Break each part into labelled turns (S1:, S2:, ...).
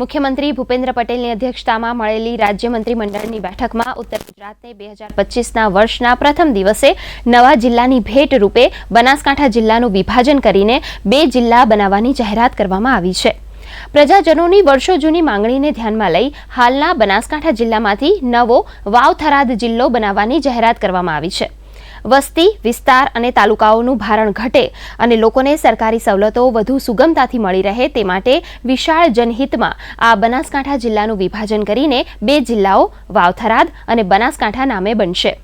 S1: મુખ્યમંત્રી ભૂપેન્દ્ર પટેલની અધ્યક્ષતામાં મળેલી રાજ્ય મંત્રીમંડળની બેઠકમાં ઉત્તર ગુજરાતને બે હજાર પચીસના વર્ષના પ્રથમ દિવસે નવા જિલ્લાની ભેટ રૂપે બનાસકાંઠા જિલ્લાનું વિભાજન કરીને બે જિલ્લા બનાવવાની જાહેરાત કરવામાં આવી છે. પ્રજાજનોની વર્ષો જૂની માંગણીને ધ્યાનમાં લઈ હાલના બનાસકાંઠા જિલ્લામાંથી નવો વાવથરાદ જિલ્લો બનાવવાની જાહેરાત કરવામાં આવી છે. વસ્તી, વિસ્તાર અને તાલુકાઓનું ભારણ ઘટે અને લોકોને સરકારી સવલતો વધુ સુગમતાથી મળી રહે તે માટે વિશાળ જનહિતમાં આ બનાસકાંઠા જિલ્લાનું વિભાજન કરીને બે જિલ્લાઓ, વાવથરાદ અને બનાસકાંઠા નામે બનશે.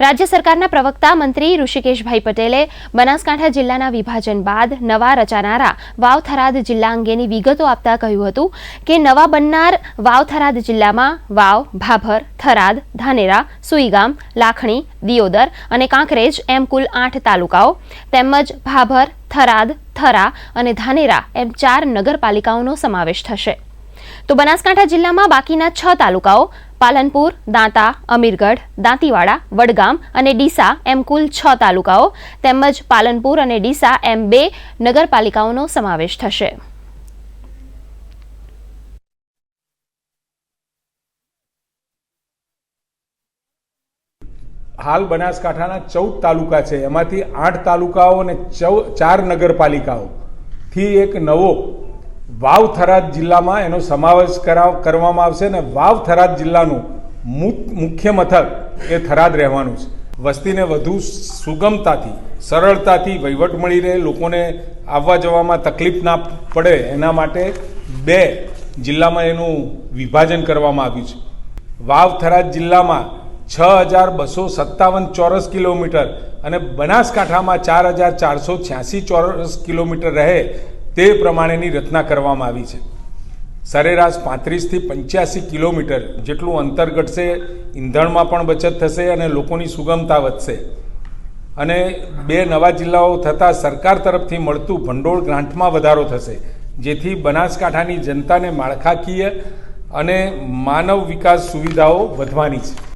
S1: રાજ્ય સરકારના પ્રવક્તા મંત્રી ઋષિકેશભાઈ પટેલે બનાસકાંઠા જિલ્લાના વિભાજન બાદ નવા રચાનારા વાવથરાદ જિલ્લા અંગેની વિગતો આપતા કહ્યું હતું કે નવા બનનાર વાવથરાદ જિલ્લામાં વાવ, ભાભર, થરાદ, ધાનેરા, સુઈગામ, લાખણી, દિયોદર અને કાંકરેજ એમ કુલ આઠ તાલુકાઓ, તેમજ ભાભર, થરાદ, થરા અને ધાનેરા એમ ચાર નગરપાલિકાઓનો સમાવેશ થશે. તો બનાસકાંઠા જિલ્લામાં બાકીના છ તાલુકાઓ પાલનપુર, દાંતા, અમીરગઢ, દાંતીવાડા, વડગામ અને ડીસા એમ કુલ છ તાલુકાઓ. તેમજ પાલનપુર અને ડીસા એમ બે નગરપાલિકાઓનો સમાવેશ થશે.
S2: હાલ બનાસકાંઠાના ચૌદ તાલુકા છે. એમાંથી આઠ તાલુકાઓ અને ચૌ ચાર નગરપાલિકાઓ. થી એક નવો વાવ થરાદ જિલ્લામાં એનો સમાવેશ કરાવ, કરવામાં આવશે અને વાવ થરાદ જિલ્લાનું મુખ્ય મથક એ થરાદ રહેવાનું છે. વસ્તીને વધુ સુગમતાથી, સરળતાથી વહીવટ મળી રહે, લોકોને આવવા જવામાં તકલીફ ના પડે એના માટે બે જિલ્લામાં એનું વિભાજન કરવામાં આવ્યું છે. વાવ થરાદ જિલ્લામાં છ હજાર બસો સત્તાવન ચોરસ કિલોમીટર અને બનાસકાંઠામાં ચાર હજાર ચારસો છ્યાસી ચોરસ કિલોમીટર રહે તે પ્રમાણેની રચના કરવામાં આવી છે. સરેરાશ પાંત્રીસથી પંચ્યાસી કિલોમીટર જેટલું અંતર ઘટશે, ઈંધણમાં પણ બચત થશે અને લોકોની સુગમતા વધશે. અને બે નવા જિલ્લાઓ થતાં સરકાર તરફથી મળતું ભંડોળ ગ્રાન્ટમાં વધારો થશે, જેથી બનાસકાંઠાની જનતાને માળખાકીય અને માનવ વિકાસ સુવિધાઓ વધવાની છે.